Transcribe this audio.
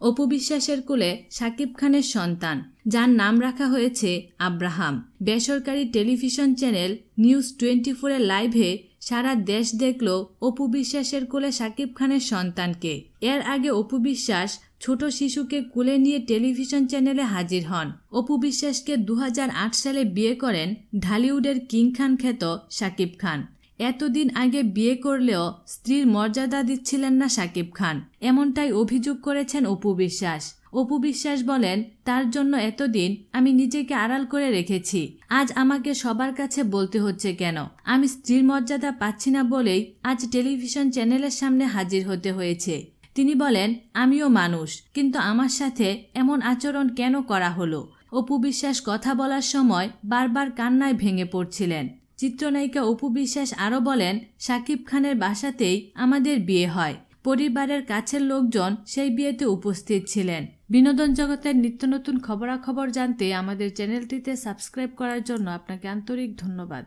অপু বিশ্বাসের কোলে শাকিব খানের সন্তান, যার নাম রাখা হয়েছে আব্রাহাম। বেসরকারি টেলিভিশন চ্যানেল নিউজ টোয়েন্টি ফোরের লাইভে সারা দেশ দেখল অপু বিশ্বাসের কোলে শাকিব খানের সন্তানকে। এর আগে অপু বিশ্বাস ছোট শিশুকে কুলে নিয়ে টেলিভিশন চ্যানেলে হাজির হন। অপু বিশ্বাসকে দু হাজার আট সালে বিয়ে করেন ঢালিউডের কিং খান খ্যাত শাকিব খান। এতদিন আগে বিয়ে করলেও স্ত্রীর মর্যাদা দিচ্ছিলেন না শাকিব খান। এমনটাই অভিযোগ করেছেন অপু বিশ্বাস। অপু বিশ্বাস বলেন, তার জন্য এতদিন আমি নিজেকে আড়াল করে রেখেছি। আজ আমাকে সবার কাছে বলতে হচ্ছে কেন? আমি স্ত্রীর মর্যাদা পাচ্ছি না বলেই আজ টেলিভিশন চ্যানেলের সামনে হাজির হতে হয়েছে। তিনি বলেন, আমিও মানুষ, কিন্তু আমার সাথে এমন আচরণ কেন করা হলো? অপু বিশ্বাস কথা বলার সময় বারবার কান্নায় ভেঙে পড়ছিলেন। চিত্রনায়িকা অপু বিশ্বাস আরও বলেন, সাকিব খানের বাসাতেই আমাদের বিয়ে হয়। পরিবারের কাছের লোকজন সেই বিয়েতে উপস্থিত ছিলেন। বিনোদন জগতের নিত্য নতুন খবরাখবর জানতে আমাদের চ্যানেলটিতে সাবস্ক্রাইব করার জন্য আপনাকে আন্তরিক ধন্যবাদ।